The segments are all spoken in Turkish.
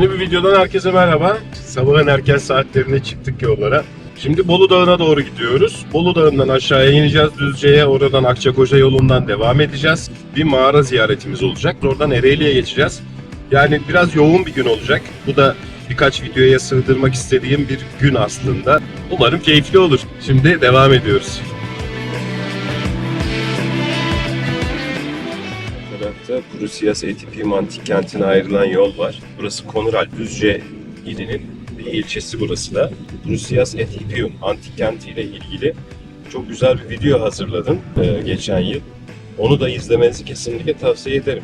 Yeni bir videodan herkese merhaba. Sabahın erken saatlerinde çıktık yollara. Şimdi Bolu Dağı'na doğru gidiyoruz. Bolu Dağı'ndan aşağıya ineceğiz Düzce'ye. Oradan Akçakoca yolundan devam edeceğiz. Bir mağara ziyaretimiz olacak. Oradan Ereğli'ye geçeceğiz. Yani biraz yoğun bir gün olacak. Bu da birkaç videoya sığdırmak istediğim bir gün aslında. Umarım keyifli olur. Şimdi devam ediyoruz. Tarafta Prusiyas Etipim antik kentine ayrılan yol var. Burası Konural Düzce ilinin bir ilçesi burası da. Prusiyas Etipim antik kentiyle ilgili çok güzel bir video hazırladım e, geçen yıl. Onu da izlemenizi kesinlikle tavsiye ederim.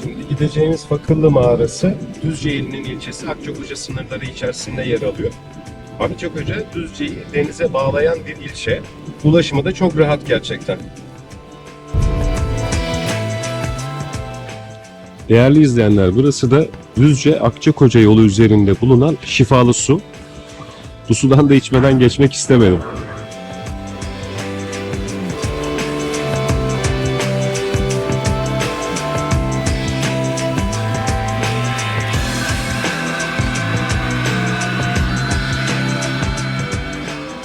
Şimdi gideceğimiz Fakırlı Mağarası Düzce ilinin ilçesi Akçakoca sınırları içerisinde yer alıyor. Akçakoca Düzce'yi denize bağlayan bir ilçe. Ulaşımı da çok rahat gerçekten. Değerli izleyenler burası da Düzce Akçakoca yolu üzerinde bulunan şifalı su. Bu sudan da içmeden geçmek istemedim.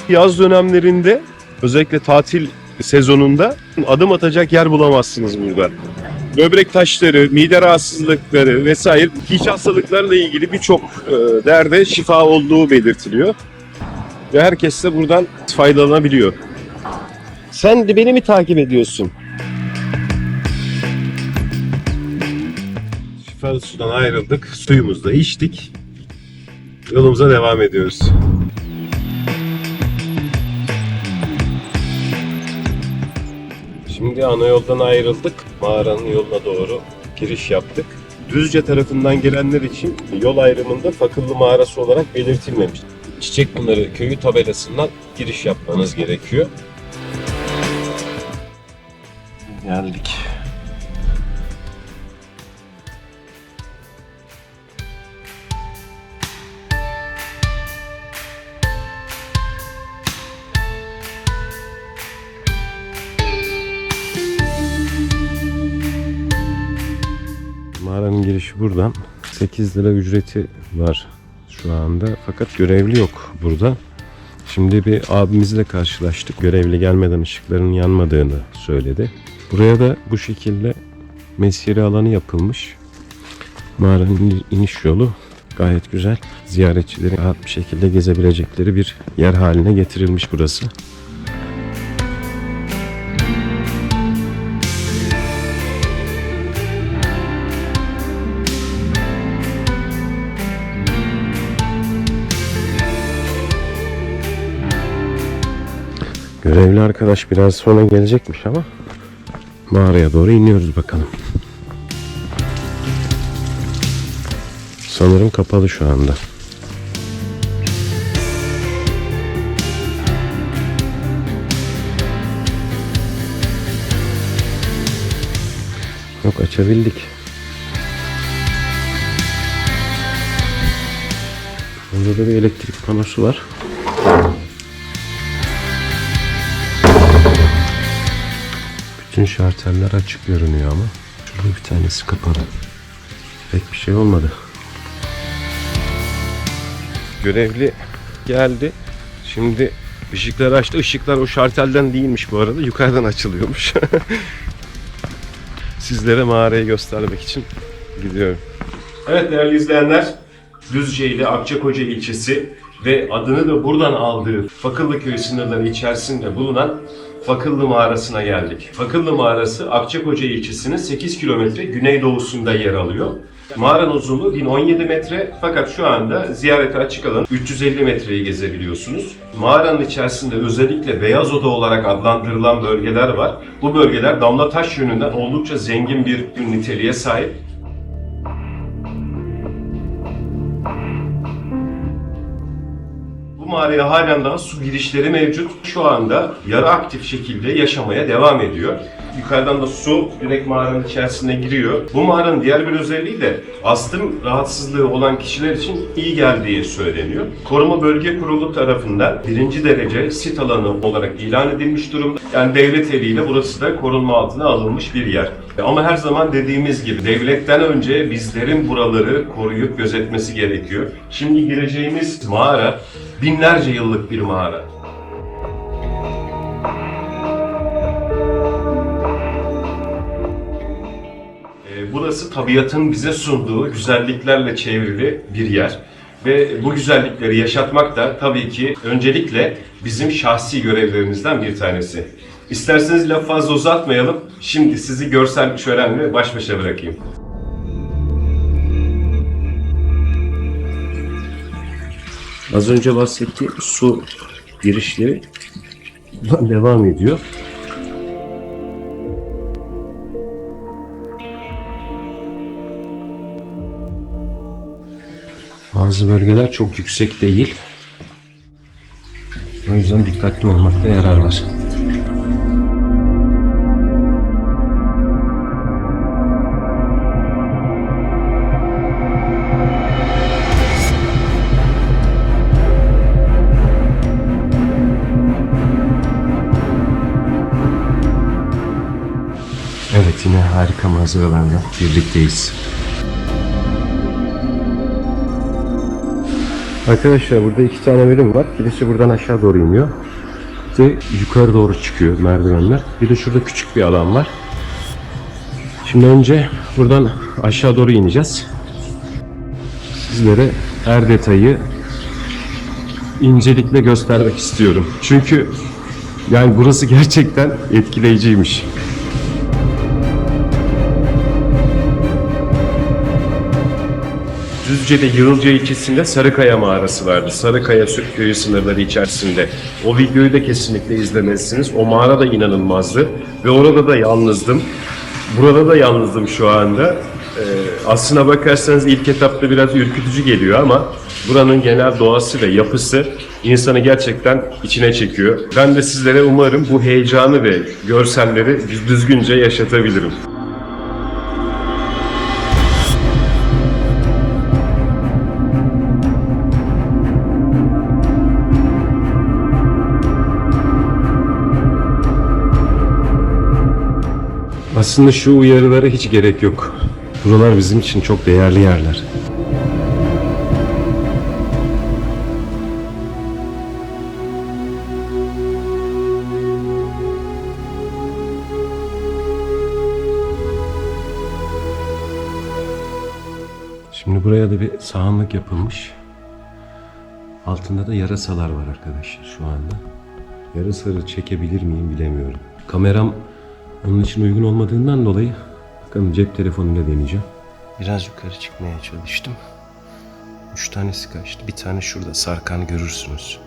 Yaz dönemlerinde özellikle tatil sezonunda adım atacak yer bulamazsınız burada böbrek taşları, mide rahatsızlıkları vesaire iç hastalıklarla ilgili birçok e, derde şifa olduğu belirtiliyor. Ve herkes de buradan faydalanabiliyor. Sen de beni mi takip ediyorsun? Şifalı sudan ayrıldık, suyumuzu da içtik. Yolumuza devam ediyoruz. Şimdi ana yoldan ayrıldık. Mağaranın yoluna doğru giriş yaptık. Düzce tarafından gelenler için yol ayrımında Fakıllı Mağarası olarak belirtilmemiş. Çiçek Pınarı köyü tabelasından giriş yapmanız gerekiyor. Geldik. Buradan. 8 lira ücreti var şu anda. Fakat görevli yok burada. Şimdi bir abimizle karşılaştık. Görevli gelmeden ışıkların yanmadığını söyledi. Buraya da bu şekilde mesire alanı yapılmış. Mağaranın iniş yolu gayet güzel. Ziyaretçilerin rahat bir şekilde gezebilecekleri bir yer haline getirilmiş burası. Görevli arkadaş biraz sonra gelecekmiş ama mağaraya doğru iniyoruz bakalım. Sanırım kapalı şu anda. Yok açabildik. Burada da bir elektrik panosu var. Bütün şarteller açık görünüyor ama şurada bir tanesi kapalı. Pek bir şey olmadı. Görevli geldi. Şimdi ışıkları açtı. Işıklar o şartelden değilmiş bu arada. Yukarıdan açılıyormuş. Sizlere mağarayı göstermek için gidiyorum. Evet değerli izleyenler. Düzce ile Akçakoca ilçesi ve adını da buradan aldığı Fakıllı Köyü sınırları içerisinde bulunan Fakıllı Mağarası'na geldik. Fakıllı Mağarası Akçakoca ilçesinin 8 kilometre güneydoğusunda yer alıyor. Mağaranın uzunluğu 1017 metre fakat şu anda ziyarete açık alan 350 metreyi gezebiliyorsunuz. Mağaranın içerisinde özellikle beyaz oda olarak adlandırılan bölgeler var. Bu bölgeler damla taş yönünden oldukça zengin bir niteliğe sahip. Mağaraya halen daha su girişleri mevcut. Şu anda yarı aktif şekilde yaşamaya devam ediyor. Yukarıdan da su direkt mağaranın içerisine giriyor. Bu mağaranın diğer bir özelliği de astım rahatsızlığı olan kişiler için iyi geldiği söyleniyor. Koruma Bölge Kurulu tarafından birinci derece sit alanı olarak ilan edilmiş durumda. Yani devlet eliyle burası da korunma altına alınmış bir yer. Ama her zaman dediğimiz gibi devletten önce bizlerin buraları koruyup gözetmesi gerekiyor. Şimdi gireceğimiz mağara binlerce yıllık bir mağara. Burası tabiatın bize sunduğu güzelliklerle çevrili bir yer. Ve bu güzellikleri yaşatmak da tabii ki öncelikle bizim şahsi görevlerimizden bir tanesi. İsterseniz lafı fazla uzatmayalım. Şimdi sizi görsel bir şölenle baş başa bırakayım. Az önce bahsettiğim su girişleri devam ediyor. Bazı bölgeler çok yüksek değil. O yüzden dikkatli olmakta yarar var. Evet yine harika manzaralarla birlikteyiz. Arkadaşlar burada iki tane bölüm var. Birisi buradan aşağı doğru iniyor. De yukarı doğru çıkıyor merdivenler. Bir de şurada küçük bir alan var. Şimdi önce buradan aşağı doğru ineceğiz. Sizlere her detayı incelikle göstermek istiyorum. Çünkü yani burası gerçekten etkileyiciymiş. Düzce'de Yığılca ilçesinde Sarıkaya mağarası vardı. Sarıkaya Süt Köyü sınırları içerisinde. O videoyu da kesinlikle izlemelisiniz. O mağara da inanılmazdı. Ve orada da yalnızdım. Burada da yalnızdım şu anda. Ee, aslına bakarsanız ilk etapta biraz ürkütücü geliyor ama buranın genel doğası ve yapısı insanı gerçekten içine çekiyor. Ben de sizlere umarım bu heyecanı ve görselleri düzgünce yaşatabilirim. Aslında şu uyarılara hiç gerek yok. Buralar bizim için çok değerli yerler. Şimdi buraya da bir sahanlık yapılmış. Altında da yarasalar var arkadaşlar şu anda. Yarasaları çekebilir miyim bilemiyorum. Kameram onun için uygun olmadığından dolayı bakalım cep telefonuyla deneyeceğim. Biraz yukarı çıkmaya çalıştım. Üç tanesi kaçtı. Bir tane şurada sarkan görürsünüz.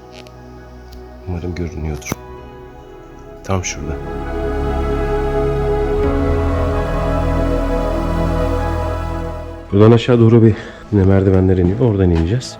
Umarım görünüyordur. Tam şurada. Buradan aşağı doğru bir yine merdivenler iniyor. Oradan ineceğiz.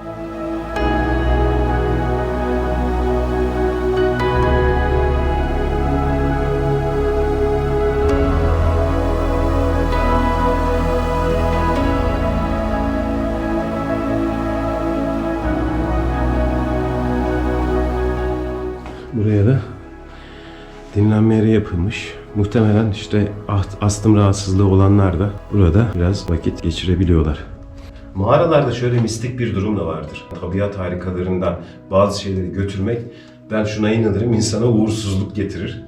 Muhtemelen işte ast- astım rahatsızlığı olanlar da burada biraz vakit geçirebiliyorlar. Mağaralarda şöyle mistik bir durum da vardır. Tabiat harikalarından bazı şeyleri götürmek ben şuna inanırım insana uğursuzluk getirir.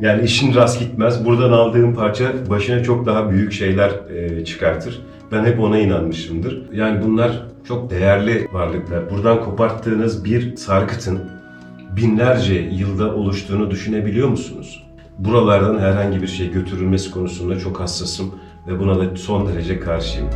Yani işin rast gitmez. Buradan aldığım parça başına çok daha büyük şeyler e, çıkartır. Ben hep ona inanmışımdır. Yani bunlar çok değerli varlıklar. Buradan koparttığınız bir sarkıtın binlerce yılda oluştuğunu düşünebiliyor musunuz? Buralardan herhangi bir şey götürülmesi konusunda çok hassasım ve buna da son derece karşıyım.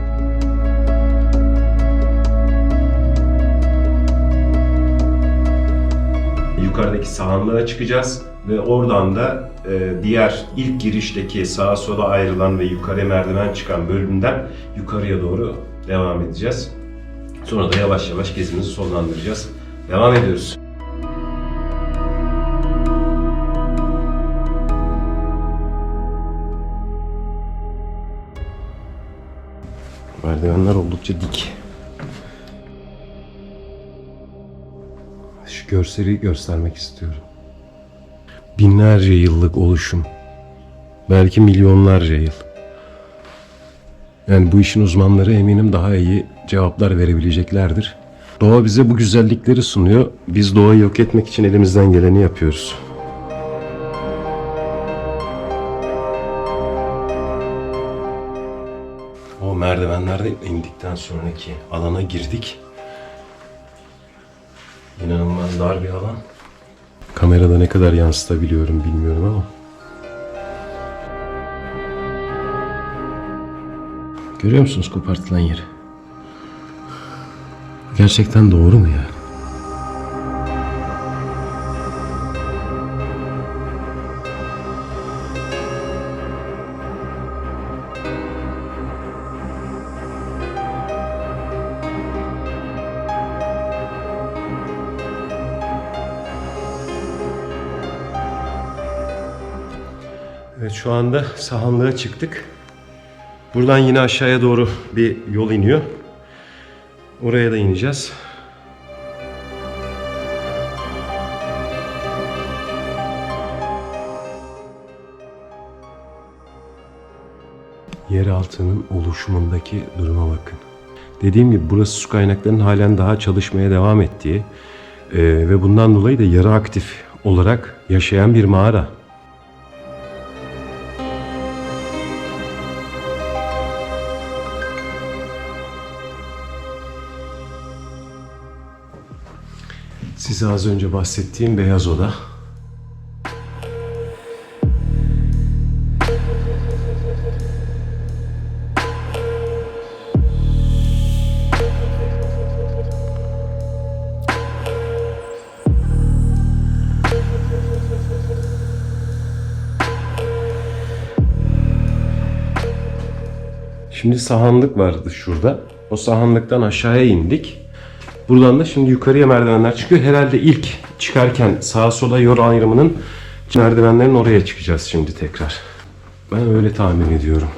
Yukarıdaki sahanlığa çıkacağız ve oradan da e, diğer ilk girişteki sağa sola ayrılan ve yukarı merdiven çıkan bölümden yukarıya doğru devam edeceğiz. Sonra da yavaş yavaş gezimizi sonlandıracağız. Devam ediyoruz. Merdivenler oldukça dik. Şu görseli göstermek istiyorum. Binlerce yıllık oluşum. Belki milyonlarca yıl. Yani bu işin uzmanları eminim daha iyi cevaplar verebileceklerdir. Doğa bize bu güzellikleri sunuyor. Biz doğayı yok etmek için elimizden geleni yapıyoruz. İndikten sonraki alana girdik. İnanılmaz dar bir alan. Kamerada ne kadar yansıtabiliyorum bilmiyorum ama. Görüyor musunuz kopartılan yeri? Gerçekten doğru mu yani? Şu anda sahanlığa çıktık. Buradan yine aşağıya doğru bir yol iniyor. Oraya da ineceğiz. Yeraltının oluşumundaki duruma bakın. Dediğim gibi burası su kaynaklarının halen daha çalışmaya devam ettiği e, ve bundan dolayı da yarı aktif olarak yaşayan bir mağara. Size az önce bahsettiğim beyaz oda. Şimdi sahanlık vardı şurada. O sahanlıktan aşağıya indik. Buradan da şimdi yukarıya merdivenler çıkıyor. Herhalde ilk çıkarken sağa sola yol ayrımının merdivenlerin oraya çıkacağız şimdi tekrar. Ben öyle tahmin ediyorum.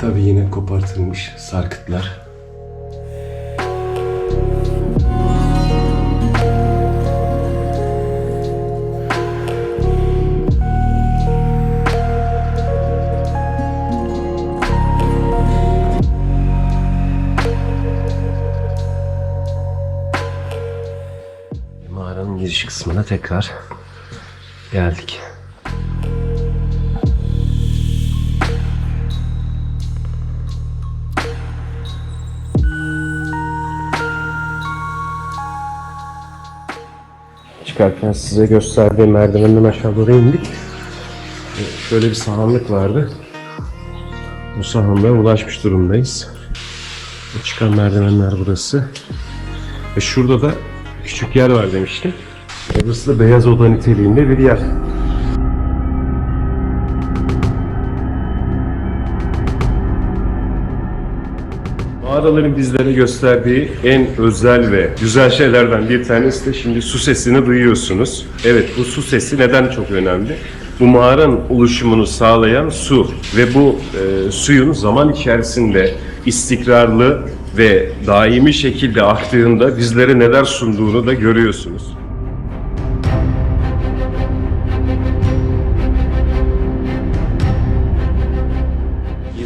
Tabii yine kopartılmış sarkıtlar. Kısmına tekrar geldik. Çıkarken size gösterdiğim merdivenden aşağı doğru indik. Şöyle bir sahanlık vardı. Bu sahanlığa ulaşmış durumdayız. Çıkan merdivenler burası. Ve şurada da küçük yer var demiştim. Burası beyaz oda niteliğinde bir yer. Mağaraların bizlere gösterdiği en özel ve güzel şeylerden bir tanesi de şimdi su sesini duyuyorsunuz. Evet bu su sesi neden çok önemli? Bu mağaranın oluşumunu sağlayan su ve bu e, suyun zaman içerisinde istikrarlı ve daimi şekilde aktığında bizlere neler sunduğunu da görüyorsunuz.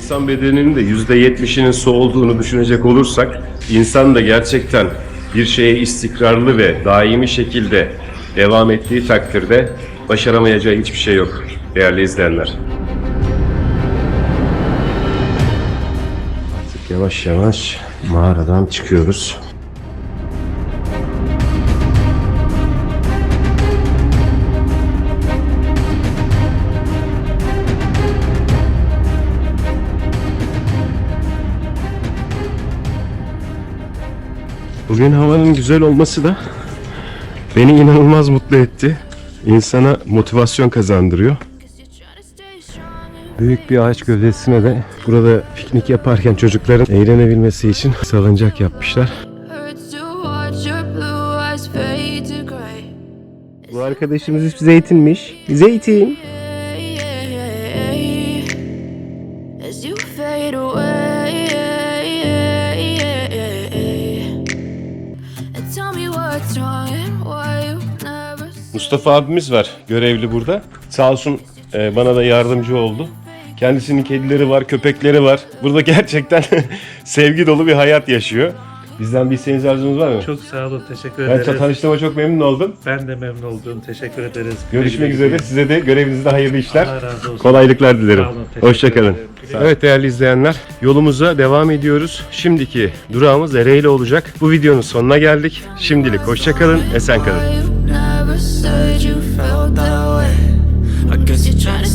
İnsan bedeninin de %70'inin su olduğunu düşünecek olursak, insan da gerçekten bir şeye istikrarlı ve daimi şekilde devam ettiği takdirde başaramayacağı hiçbir şey yok değerli izleyenler. Artık yavaş yavaş mağaradan çıkıyoruz. Bugün havanın güzel olması da beni inanılmaz mutlu etti. İnsana motivasyon kazandırıyor. Büyük bir ağaç gövdesine de burada piknik yaparken çocukların eğlenebilmesi için salıncak yapmışlar. Bu arkadaşımız ismi Zeytin'miş. Zeytin. As you fade away, Mustafa abimiz var görevli burada. Sağ olsun e, bana da yardımcı oldu. Kendisinin kedileri var, köpekleri var. Burada gerçekten sevgi dolu bir hayat yaşıyor. Bizden bir isteğiniz arzunuz var mı? Çok sağ olun, teşekkür ben ederiz. tanıştığıma çok memnun oldum. Ben de memnun oldum, teşekkür ederiz. Görüşmek üzere. Size de görevinizde hayırlı işler. Allah razı olsun. Kolaylıklar dilerim. Sağ olun, Hoşçakalın. Evet değerli izleyenler, yolumuza devam ediyoruz. Şimdiki durağımız Ereğli olacak. Bu videonun sonuna geldik. Şimdilik hoşçakalın, esen kalın. Never said you felt that way. I guess you're trying